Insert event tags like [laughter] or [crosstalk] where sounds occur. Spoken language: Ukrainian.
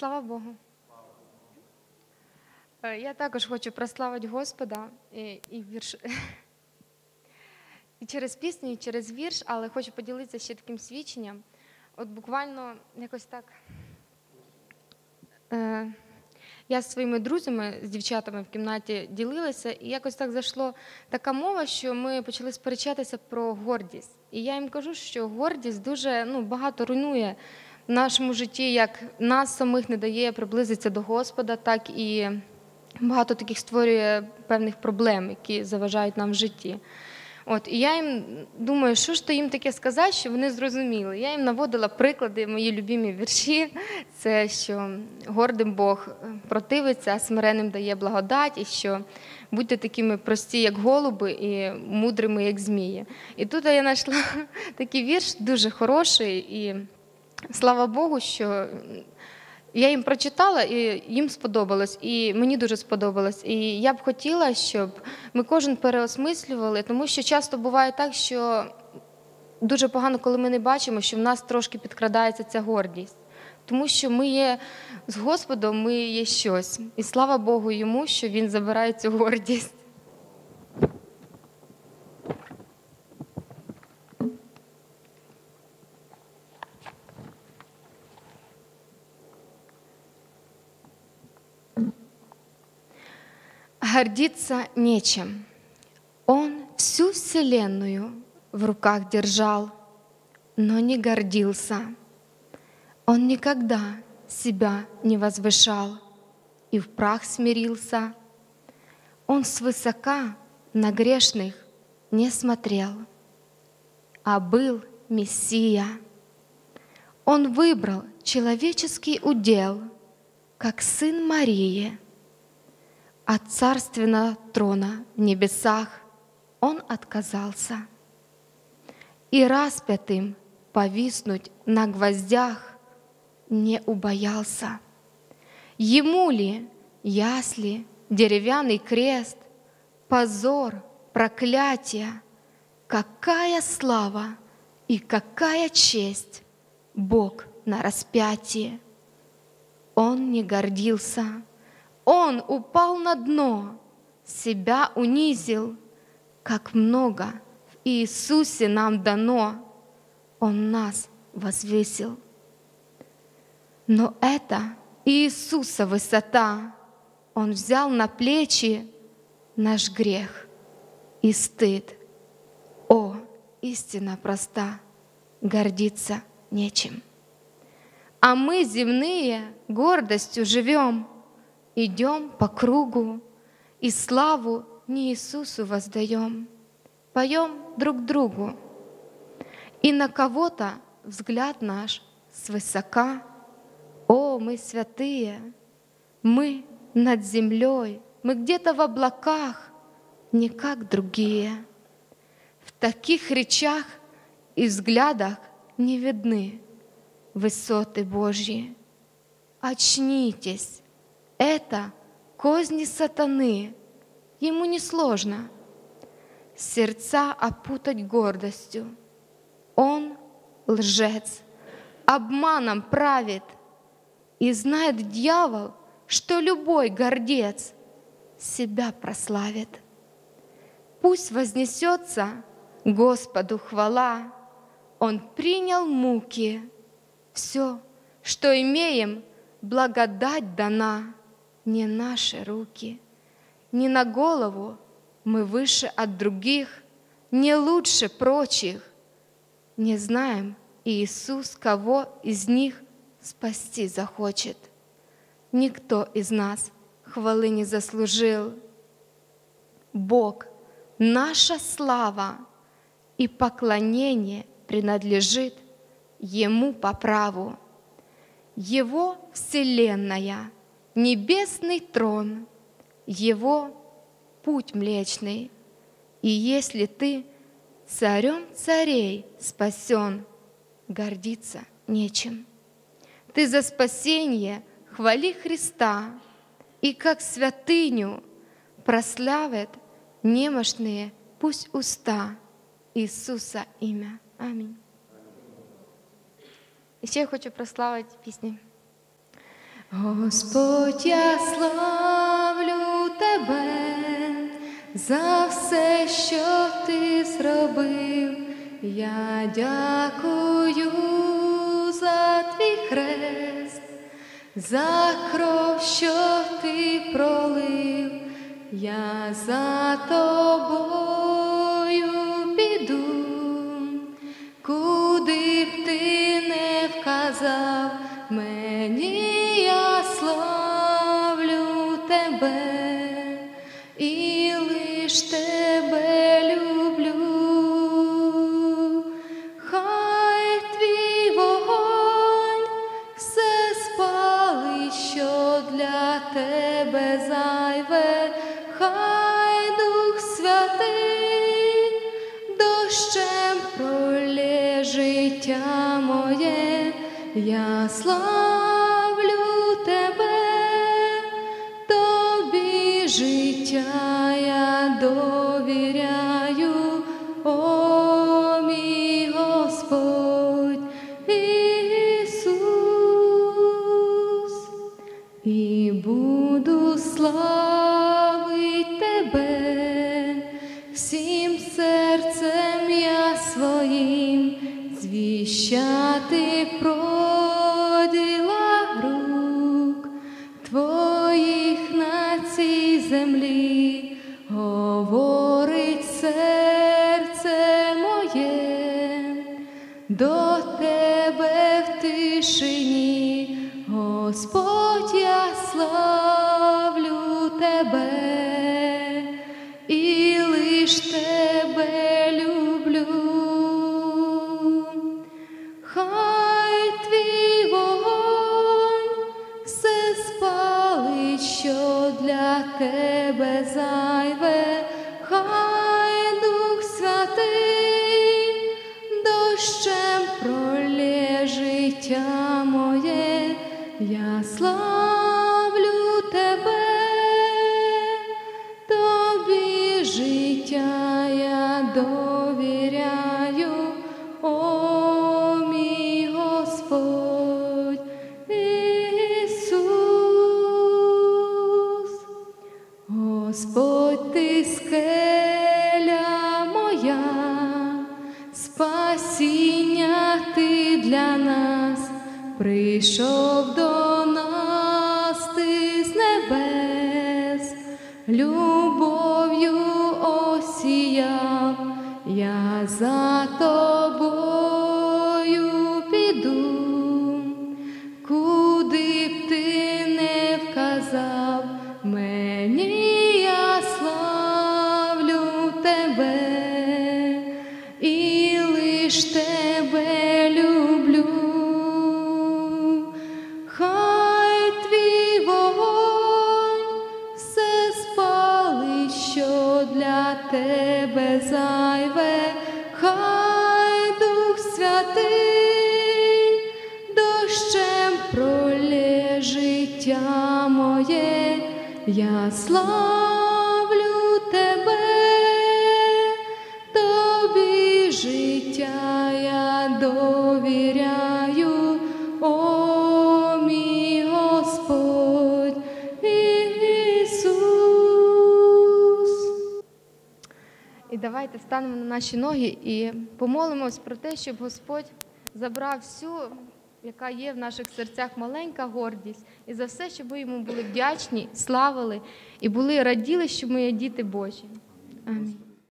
Слава Богу. Е, Я також хочу прославити Господа і, і вірш. І через пісню, і через вірш, але хочу поділитися ще таким свідченням. От буквально якось так. Е, я зі своїми друзями, з дівчатами в кімнаті ділилася, і якось так зайшло така мова, що ми почали сперечатися про гордість. І я їм кажу, що гордість дуже ну, багато руйнує в нашому житті, як нас самих не дає приблизитися до Господа, так і багато таких створює певних проблем, які заважають нам в житті. От, і я їм думаю, що ж то їм таке сказати, що вони зрозуміли. Я їм наводила приклади, мої любимі вірші. Це що гордим Бог противиться, а смиренним дає благодать, і що будьте такими прості, як голуби, і мудрими, як змії. І тут я знайшла [laughs] такий вірш дуже хороший, і слава Богу, що я їм прочитала, і їм сподобалось, і мені дуже сподобалось. І я б хотіла, щоб ми кожен переосмислювали, тому що часто буває так, що дуже погано, коли ми не бачимо, що в нас трошки підкрадається ця гордість. Тому що ми є з Господом, ми є щось. І слава Богу йому, що Він забирає цю гордість. Гордиться нечем. Он всю вселенную в руках держал, но не гордился. Он никогда себя не возвышал и в прах смирился. Он свысока на грешных не смотрел, а был Мессия. Он выбрал человеческий удел, как сын Марии – от царственного трона в небесах он отказался. И распятым повиснуть на гвоздях не убоялся. Ему ли ясли, деревянный крест, позор, проклятие, какая слава и какая честь Бог на распятии. Он не гордился, он упал на дно, себя унизил, как много в Иисусе нам дано, Он нас возвысил. Но это Иисуса высота, Он взял на плечи наш грех и стыд. О, истина проста, гордиться нечем. А мы земные гордостью живем — идем по кругу и славу не Иисусу воздаем, поем друг другу. И на кого-то взгляд наш свысока, о, мы святые, мы над землей, мы где-то в облаках, не как другие. В таких речах и взглядах не видны высоты Божьи. Очнитесь, это козни сатаны. Ему несложно сердца опутать гордостью. Он лжец, обманом правит, и знает дьявол, что любой гордец себя прославит. Пусть вознесется Господу хвала, Он принял муки, все, что имеем, благодать дана не наши руки, не на голову мы выше от других, не лучше прочих. Не знаем, Иисус кого из них спасти захочет. Никто из нас хвалы не заслужил. Бог, наша слава и поклонение принадлежит Ему по праву. Его вселенная — небесный трон, Его путь млечный. И если ты царем царей спасен, гордиться нечем. Ты за спасение хвали Христа, и как святыню прославят немощные пусть уста Иисуса ім'я. Амінь. І ще я хочу прославити пісні. Господь, я славлю тебе за все, що ти зробив. Я дякую за твій хрест, за кров, що ти пролив. Я за тобою піду, куди б ти не вказав мені, тебе зайве, хай Дух Святий дощем пролє життя моє, я славлю тебе, тобі життя буду славить тебе всім серцем я своїм звіщати про лиш тебе люблю. Хай твій вогонь все спалить, що для тебе зайве, хай Дух Святий дощем пролє життя моє, я славлю для нас, прийшов до нас ти з небес, любов'ю осіяв, я за тебе зайве, хай Дух Святий дощем пролє життя моє, я славлю давайте станемо на наші ноги і помолимось про те, щоб Господь забрав всю, яка є в наших серцях маленька гордість, і за все, щоб ми йому були вдячні, славили і були раділи, що ми є діти Божі. Амінь.